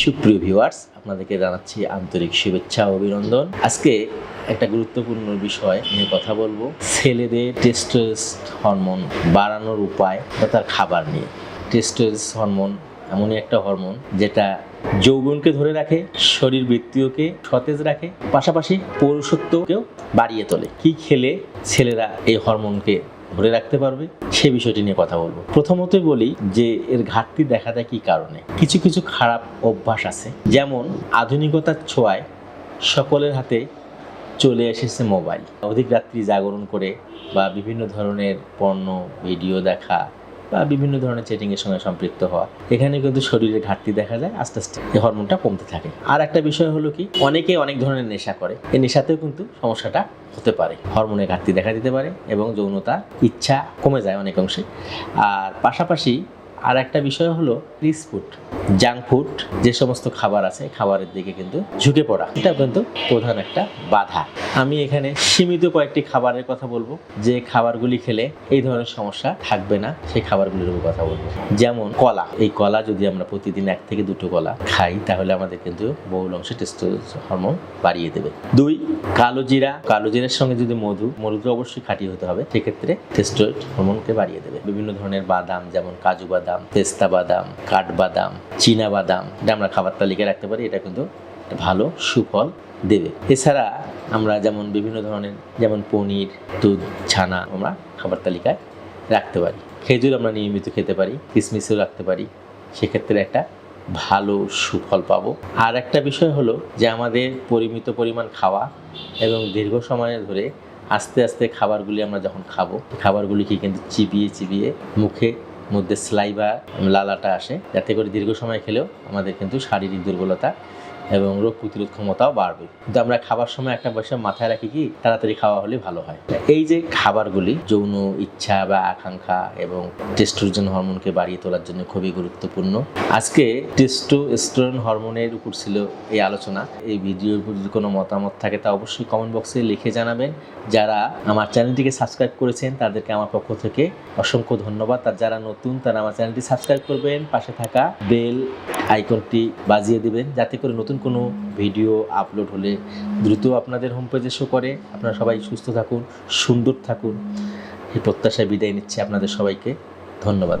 সুপ্রিয় ভিউয়ার্স আপনাদেরকে জানাচ্ছি আন্তরিক শুভেচ্ছা অভিনন্দন। আজকে একটা গুরুত্বপূর্ণ বিষয় নিয়ে কথা বলব। ছেলেদের টেস্টোস হরমোন বাড়ানোর উপায় তার খাবার নিয়ে। টেস্টোস হরমোন এমনই একটা হরমোন যেটা যৌবনকে ধরে রাখে শরীর বৃত্তীয়কে সতেজ রাখে, পাশাপাশি পৌরুষত্বকেও বাড়িয়ে তোলে। কি খেলে ছেলেরা এই হরমোনকে ধরে রাখতে পারবে? সে বিষয়টি নিয়ে কথা বলব। প্রথমত বলি যে, এর ঘাটতি দেখা দেয় কি কারণে? কিছু কিছু খারাপ অভ্যাস আছে। যেমন, আধুনিকতার ছোঁয়ায় সকলের হাতে চলে এসেছে মোবাইল। অধিক রাত্রি জাগরণ করে বা বিভিন্ন ধরনের পণ্য, ভিডিও দেখা বা বিভিন্ন ধরনের চেটিংয়ের সঙ্গে সম্পৃক্ত হওয়া। এখানে কিন্তু শরীরে ঘাটতি দেখা যায়, আস্তে আস্তে এই হরমোনটা কমতে থাকে। আর একটা বিষয় হলো কি, অনেকে অনেক ধরনের নেশা করে। এই নেশাতেও কিন্তু সমস্যাটা হতে পারে। হরমোনের ঘাটতি দেখা দিতে পারে এবং যৌনতা, ইচ্ছা কমে যায় অনেক অংশে। আর পাশাপাশি আর একটা বিষয় হলো রিচ ফুড জাঙ্ক ফুড যে সমস্ত খাবার আছে, খাবারের দিকে কিন্তু ঝুঁকে পড়া। এটা কিন্তু প্রধান একটা বাধা। আমি এখানে সীমিত কয়েকটি খাবারের কথা বলব। যে খাবারগুলি খেলে এই ধরনের সমস্যা থাকবে না, সেই খাবারগুলির উপর কথা বলব। যেমন কলা। এই কলা যদি আমরা প্রতিদিন এক থেকে দুটো কলা খাই, তাহলে আমাদের কিন্তু বহুল অংশে টেস্টোস হরমোন বাড়িয়ে দেবে। দুই, কালো জিরা। কালো জিরার সঙ্গে যদি মধু মধু অবশ্যই খাঁটি হতে হবে। সেক্ষেত্রে টেস্টোয়েড হরমোনকে বাড়িয়ে দেবে। বিভিন্ন ধরনের বাদাম, যেমন কাজু বাদাম পেস্তা বাদাম, কাঠবাদাম, চীনা বাদাম, এটা আমরা খাবার তালিকায় রাখতে পারি, এটা কিন্তু ভালো সুফল দেবে। এছাড়া আমরা যেমন বিভিন্ন ধরনের, যেমন পনির, দুধ, ছানা আমরা খাবার তালিকায় রাখতে পারি। খেজুর আমরা নিয়মিত খেতে পারি কিশমিশও রাখতে পারি। সেক্ষেত্রে একটা ভালো সুফল পাবো। আর একটা বিষয় হলো যে আমাদের পরিমিত পরিমাণ খাওয়া এবং দীর্ঘ সময় ধরে আস্তে আস্তে খাবারগুলি আমরা যখন খাব, খাবারগুলিকে কিন্তু চিবিয়ে চিবিয়ে মুখে মধ্যে স্লাইবা লালাটা আসে। যাতে করে দীর্ঘ সময় খেলেও আমাদের কিন্তু শারীরিক দুর্বলতা এবং রোগ প্রতিরোধ ক্ষমতাও বাড়বে। কিন্তু আমরা খাবার সময় একটা বিষয় মাথায় রাখি কি, তাড়াতাড়ি খাওয়া হলে ভালো হয়। এই যে খাবারগুলি, যৌন ইচ্ছা বা আকাঙ্ক্ষা এবং টেস্টোস্টেরন হরমোনকে বাড়িয়ে তোলার জন্য খুবই গুরুত্বপূর্ণ। আজকে টেস্টোস্টেরন হরমোনের উপর ছিল এই আলোচনা। এই ভিডিওর উপর যদি কোনো মতামত থাকে, তা অবশ্যই কমেন্ট বক্সে লিখে জানাবেন। যারা আমার চ্যানেলটিকে সাবস্ক্রাইব করেছেন, তাদেরকে আমার পক্ষ থেকে অসংখ্য ধন্যবাদ। আর যারা নতুন, তারা আমার চ্যানেলটি সাবস্ক্রাইব করবেন। পাশে থাকা বেল আইকনটি বাজিয়ে দিবেন, যাতে করে নতুন কোনো ভিডিও আপলোড হলে দ্রুত আপনাদের হোম পেজে শো করে। আপনারা সবাই সুস্থ থাকুন, সুন্দর থাকুন। এই প্রত্যাশায় বিদায় নিচ্ছি আপনাদের সবাইকে। ধন্যবাদ।